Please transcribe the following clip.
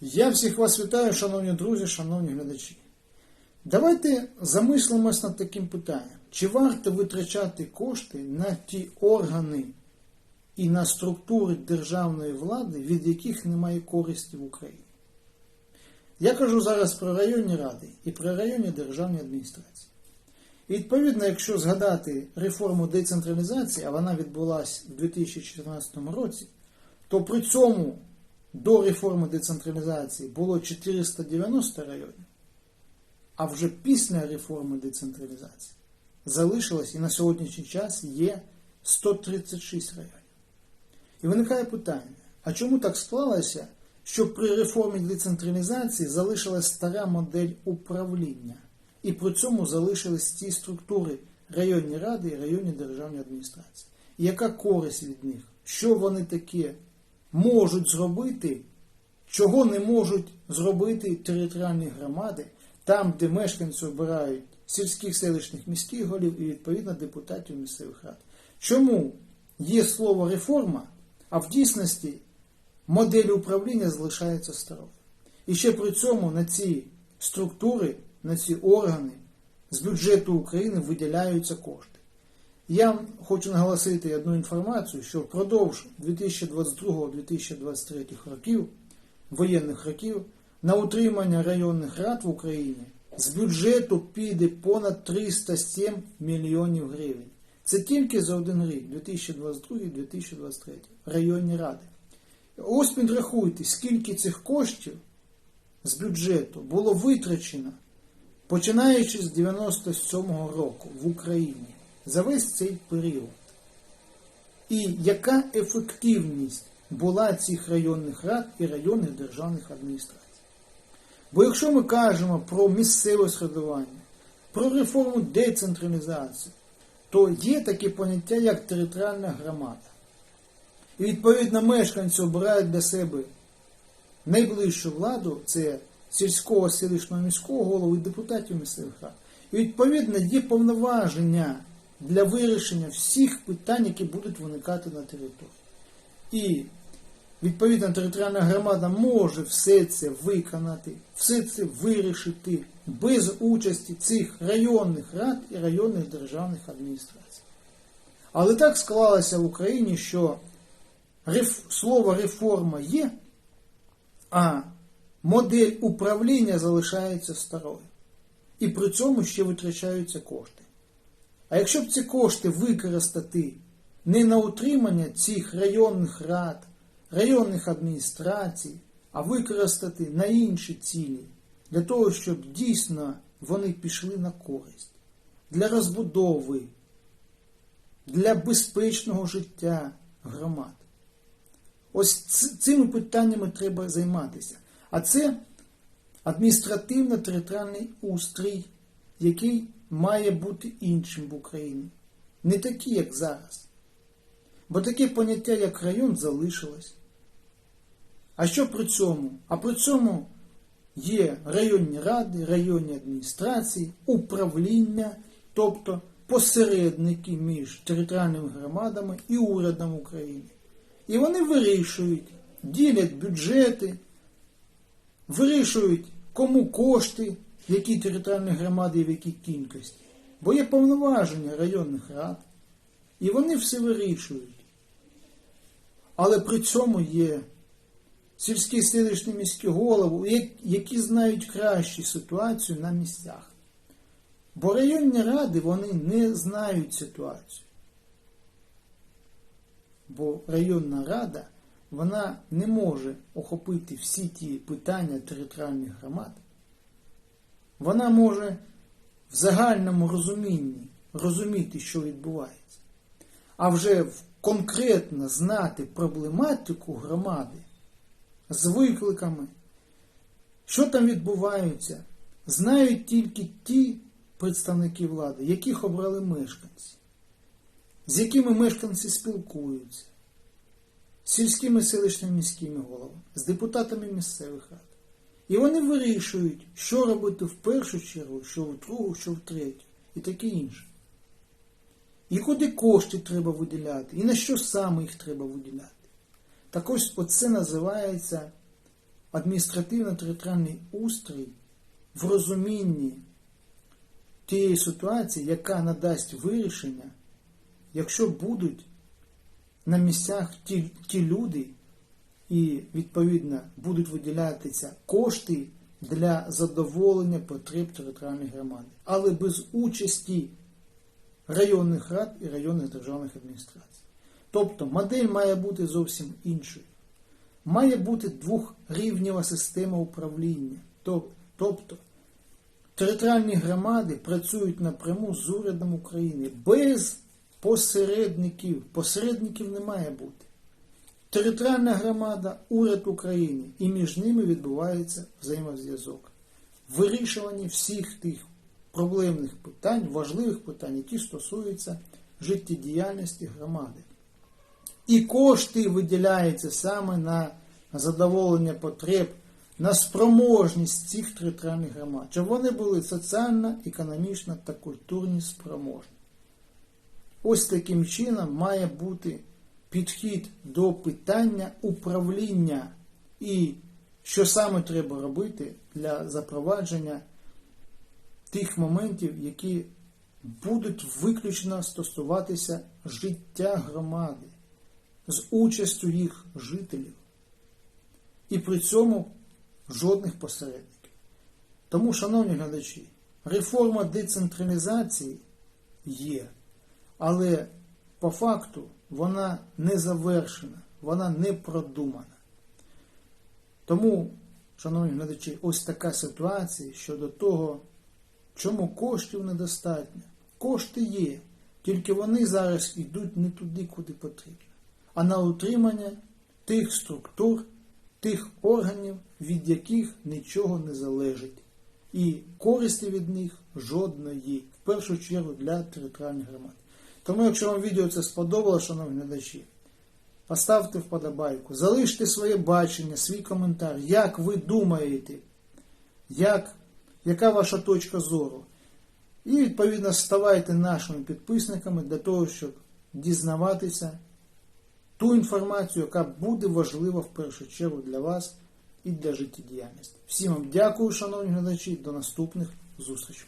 Я всіх вас вітаю, шановні друзі, шановні глядачі. Давайте замислимось над таким питанням. Чи варто витрачати кошти на ті органи і на структури державної влади, від яких немає користі в Україні? Я кажу зараз про районні ради і про районні державні адміністрації. І відповідно, якщо згадати реформу децентралізації, а вона відбулася в 2014 році, то при цьому до реформи децентралізації було 490 районів, а вже після реформи децентралізації залишилось і на сьогоднішній час є 136 районів. І виникає питання: а чому так склалося, що при реформі децентралізації залишилась стара модель управління, і при цьому залишились ці структури районні ради і районні державні адміністрації? Яка користь від них? Що вони таке можуть зробити, чого не можуть зробити територіальні громади, там, де мешканці обирають сільських селищних міських голів і відповідно депутатів місцевих рад. Чому є слово реформа, а в дійсності модель управління залишається старою? І ще при цьому на ці структури, на ці органи з бюджету України виділяються кошти. Я хочу наголосити одну інформацію, що впродовж 2022-2023 років, воєнних років, на утримання районних рад в Україні з бюджету піде понад 307 мільйонів гривень. Це тільки за один рік, 2022-2023, районні ради. Ось підрахуйте, скільки цих коштів з бюджету було витрачено, починаючи з 97-го року в Україні за весь цей період. І яка ефективність була цих районних рад і районних державних адміністрацій? Бо якщо ми кажемо про місцеве середування, про реформу децентралізації, то є таке поняття, як територіальна громада. І відповідно мешканці обирають для себе найближчу владу, це сільського селищного міського голову і депутатів місцевих рад. І відповідно є повноваження для вирішення всіх питань, які будуть виникати на території. І відповідно територіальна громада може все це виконати, все це вирішити без участі цих районних рад і районних державних адміністрацій. Але так склалося в Україні, що слово реформа є, а модель управління залишається старою. І при цьому ще витрачаються кошти. А якщо б ці кошти використати не на утримання цих районних рад, районних адміністрацій, а використати на інші цілі, для того, щоб дійсно вони пішли на користь, для розбудови, для безпечного життя громад. Ось цими питаннями треба займатися. А це адміністративно-територіальний устрій, який має бути іншим в Україні. Не такий, як зараз. Бо таке поняття, як район, залишилось. А що при цьому? А при цьому є районні ради, районні адміністрації, управління, тобто посередники між територіальними громадами і урядом України. І вони вирішують, ділять бюджети, вирішують, кому кошти, в якій територіальні громади і в якій кількості. Бо є повноваження районних рад, і вони все вирішують. Але при цьому є сільські селищні міські голови, які знають кращу ситуацію на місцях. Бо районні ради вони не знають ситуацію. Бо районна рада вона не може охопити всі ті питання територіальних громад. Вона може в загальному розумінні розуміти, що відбувається, а вже конкретно знати проблематику громади з викликами, що там відбувається, знають тільки ті представники влади, яких обрали мешканці, з якими мешканці спілкуються, з сільськими селищними міськими головами, з депутатами місцевих рад. І вони вирішують, що робити в першу чергу, що в другу, що в третю, і таке інше. І куди кошти треба виділяти, і на що саме їх треба виділяти. Так ось оце називається адміністративно-територіальний устрій в розумінні тієї ситуації, яка надасть вирішення, якщо будуть на місцях ті, ті люди, і відповідно будуть виділятися кошти для задоволення потреб територіальної громади, але без участі районних рад і районних державних адміністрацій. Тобто модель має бути зовсім іншою. Має бути двохрівнєва система управління. Тобто територіальні громади працюють напряму з урядом України без посередників. Посередників не має бути. Територіальна громада, уряд України, і між ними відбувається взаємозв'язок. Вирішування всіх тих проблемних питань, важливих питань, які стосуються життєдіяльності громади. І кошти виділяються саме на задоволення потреб, на спроможність цих територіальних громад, щоб вони були соціально, економічно та культурні спроможні. Ось таким чином має бути підхід до питання управління і що саме треба робити для запровадження тих моментів, які будуть виключно стосуватися життя громади з участю їх жителів. І при цьому жодних посередників. Тому, шановні глядачі, реформа децентралізації є, але по факту вона не завершена, вона не продумана. Тому, шановні глядачі, ось така ситуація щодо того, чому коштів недостатньо. Кошти є, тільки вони зараз йдуть не туди, куди потрібно, а на утримання тих структур, тих органів, від яких нічого не залежить. І користі від них жодної, в першу чергу для територіальних громад. Тому, якщо вам відео це сподобалося, шановні глядачі, поставте вподобайку, залиште своє бачення, свій коментар, як ви думаєте, як, яка ваша точка зору. І, відповідно, ставайте нашими підписниками для того, щоб дізнаватися ту інформацію, яка буде важлива в першу чергу для вас і для життєдіяльності. Всім вам дякую, шановні глядачі, до наступних зустрічей.